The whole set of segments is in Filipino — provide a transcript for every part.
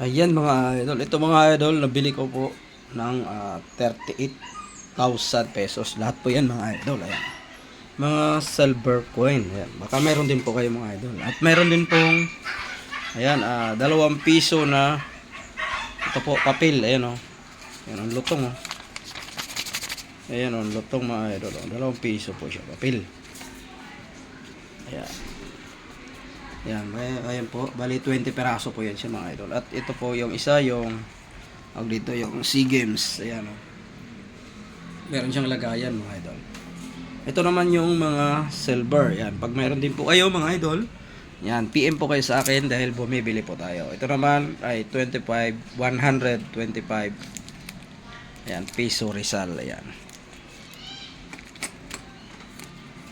Ayan mga idol. Ito mga idol, nabili ko po ng ah, 38,000 pesos. Lahat po yan mga idol. Ayan. Mga silver coin. Ayan. Baka meron din po kayo mga idol. At meron din pong ayan, ah, dalawang piso na ito po, papel. Ayan o. Ayan ang lutong o. Ayan o, ang lutong mga idol. oh. Dalawang piso po siya, papel. Ayan. Yan, may, ayan po. Bali 20 peraso po yan siya mga idol. At ito po yung isa, yung ang dito yung SEA Games. Ayan o. Meron siyang lagayan mga idol. Ito naman yung mga silver. Yan. Pag meron din po kayo mga idol, yan, PM po kayo sa akin dahil bumibili po tayo. Ito naman ay 25, 125. Ayan, piso Rizal. Ayan.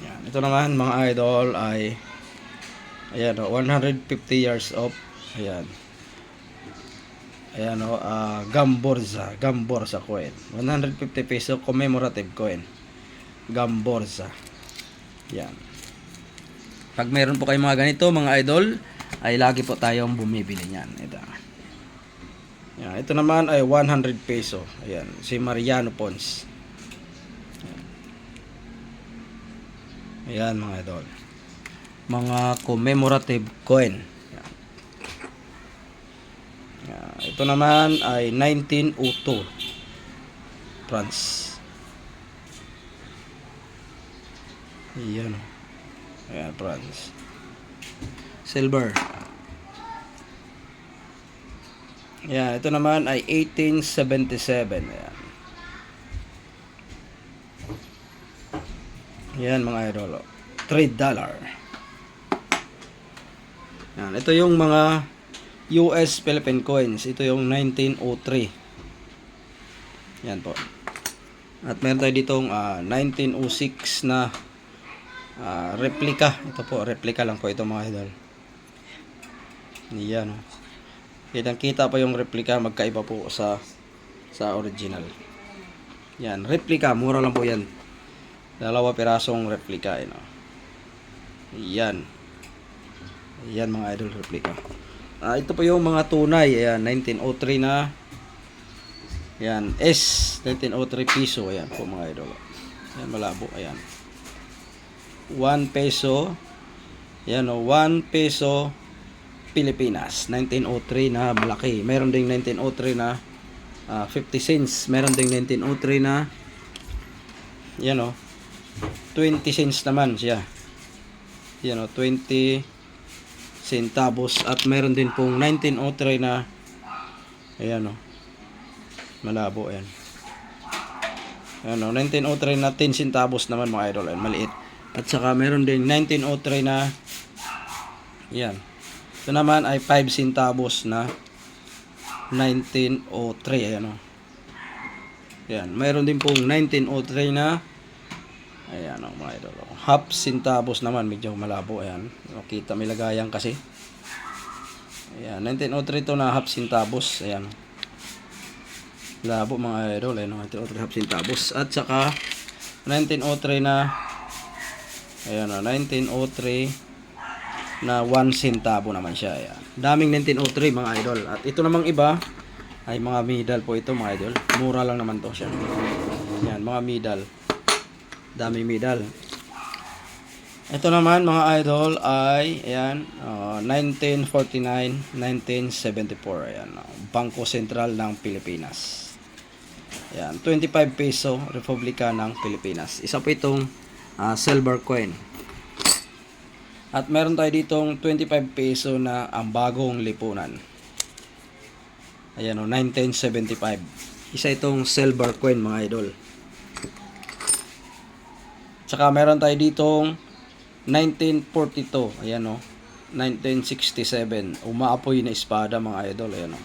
Yan. Ito naman mga idol ay Ayan o, 150 years of. Ayan. Ayan o, ah, Gamborza. Gamborza coin. 150 peso commemorative coin. Gamborza. Yan. Pag meron po kayong mga ganito, mga idol, ay lagi po tayong bumibili niyan. Ito. Yan. Ito naman ay 100 peso. Ayan. Si Mariano Pons. Ayan mga idol mga commemorative coin. Yan. Yan. Ito naman ay 1902 France. Ayan. o. Ayan, France. Silver. Yan, ito naman ay 1877. Ayan. Yan mga idol. o. 3 dollar. Yan, ito yung mga US Philippine coins. Ito yung 1903. Yan po. At meron tayo ditong ah, 1906 na ah, replica. Ito po, replica lang po ito mga idol. Yan. Oh. Kitang kita pa yung replica, magkaiba po sa sa original. Yan, replica, mura lang po yan. Dalawa pirasong replica. Yan. oh. Yan. Yan mga idol replica. Ah, ito po yung mga tunay. Ayan, 1903 na. Ayan, S 1903 piso. Ayan po mga idol. Ayan, malabo. Ayan. 1 peso. Ayan o, 1 peso Pilipinas. 1903 na malaki. Meron ding 1903 na ah, 50 cents. Meron ding 1903 na yan o, 20 cents naman siya. Yan o, 20 centavos at meron din pong 1903 na ayan o malabo ayan. Ayan o 1903 na 10 centavos naman mga idol. Ayan, maliit. At saka meron din 1903 na yan ito naman ay 5 centavos na 1903 ayan o yan meron din pong 1903 na Ayan o mga idol. oh. Half centavos naman. Medyo malabo. Ayan. Kita may lagayan kasi. Ayan. 1903 to na half centavos. Ayan. Labo mga idol. Ayan. oh, 1903 half centavos. At saka 1903 na Ayan o. 1903 na 1 centavo naman siya. Ayan. Daming 1903 mga idol. At ito namang iba ay mga medal po ito mga idol. Mura lang naman to siya. Ayan. Mga medal dami medal. Ito naman mga idol ay ayan, uh, 1949, 1974 ayan, uh, Bangko Sentral ng Pilipinas. Ayan, 25 peso Republika ng Pilipinas. Isa po itong uh, silver coin. At meron tayo ditong 25 peso na ang bagong lipunan. Ayan o, 1975. Isa itong silver coin mga idol. Tsaka meron tayo ditong 1942. Ayan o. 1967. Umaapoy na espada mga idol. Ayan o.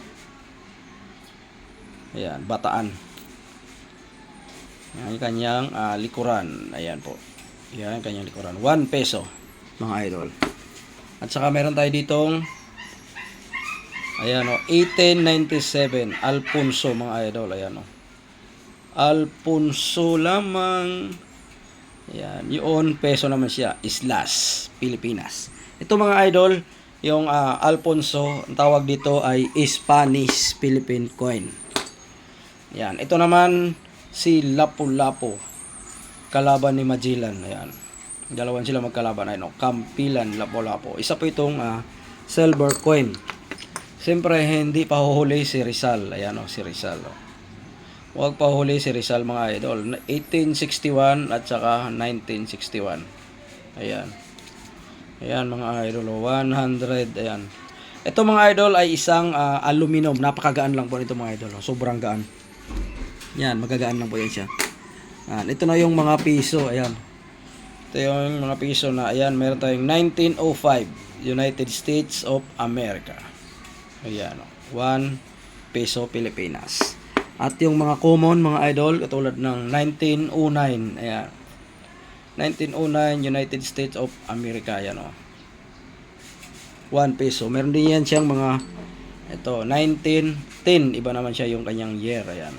Ayan. Bataan. Ayan kanyang ah, likuran. Ayan po. Ayan kanyang likuran. 1 peso mga idol. At saka meron tayo ditong Ayan o. 1897. Alfonso mga idol. Ayan o. Alfonso lamang yan, yun peso naman siya, Islas, Pilipinas. Ito mga idol, yung ah, Alfonso, ang tawag dito ay Spanish Philippine coin. Yan. Ito naman si Lapu-Lapu. Kalaban ni Magellan. Ayan. Dalawan sila magkalaban. Ano, Kampilan, Lapu-Lapu. Isa po itong ah, silver coin. Siyempre, hindi pa huhuli si Rizal. Ayan o, si Rizal. Oh. Huwag pa huli si Rizal mga idol. 1861 at saka 1961. Ayan. Ayan mga idol. oh, 100. Ayan. Ito mga idol ay isang ah, aluminum. Napakagaan lang po nito mga idol. Sobrang gaan. Yan, magagaan lang po yan siya. Ayan. Ito na yung mga piso. Ayan. Ito yung mga piso na. Ayan, meron tayong 1905. United States of America. Ayan. 1 peso Pilipinas. At yung mga common, mga idol, katulad ng 1909. Ayan. 1909 United States of America. Ayan o. 1 peso. Meron din yan siyang mga ito, 1910. Iba naman siya yung kanyang year. Ayan.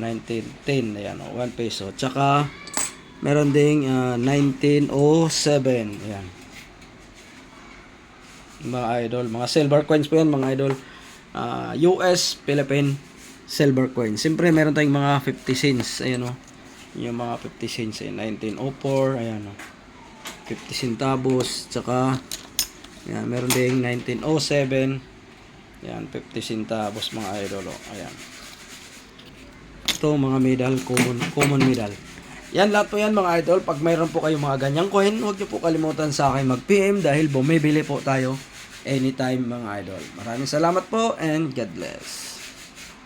1910. Ayan o. 1 peso. Tsaka, meron ding ah, 1907. Ayan. Mga idol. Mga silver coins po yan, mga idol. Ah, US, Philippine, silver coin. Siyempre, meron tayong mga 50 cents. Ayan o. Yung mga 50 cents. Ayan, 1904. Ayan o. 50 centavos. Tsaka, ayan, meron ding 1907. Ayan, 50 centavos mga idol. O. Ayan. Ito, mga medal. Common, common medal. Yan lahat po yan mga idol. Pag mayroon po kayong mga ganyang coin, huwag niyo po kalimutan sa akin mag-PM dahil bumibili po tayo anytime mga idol. Maraming salamat po and God bless.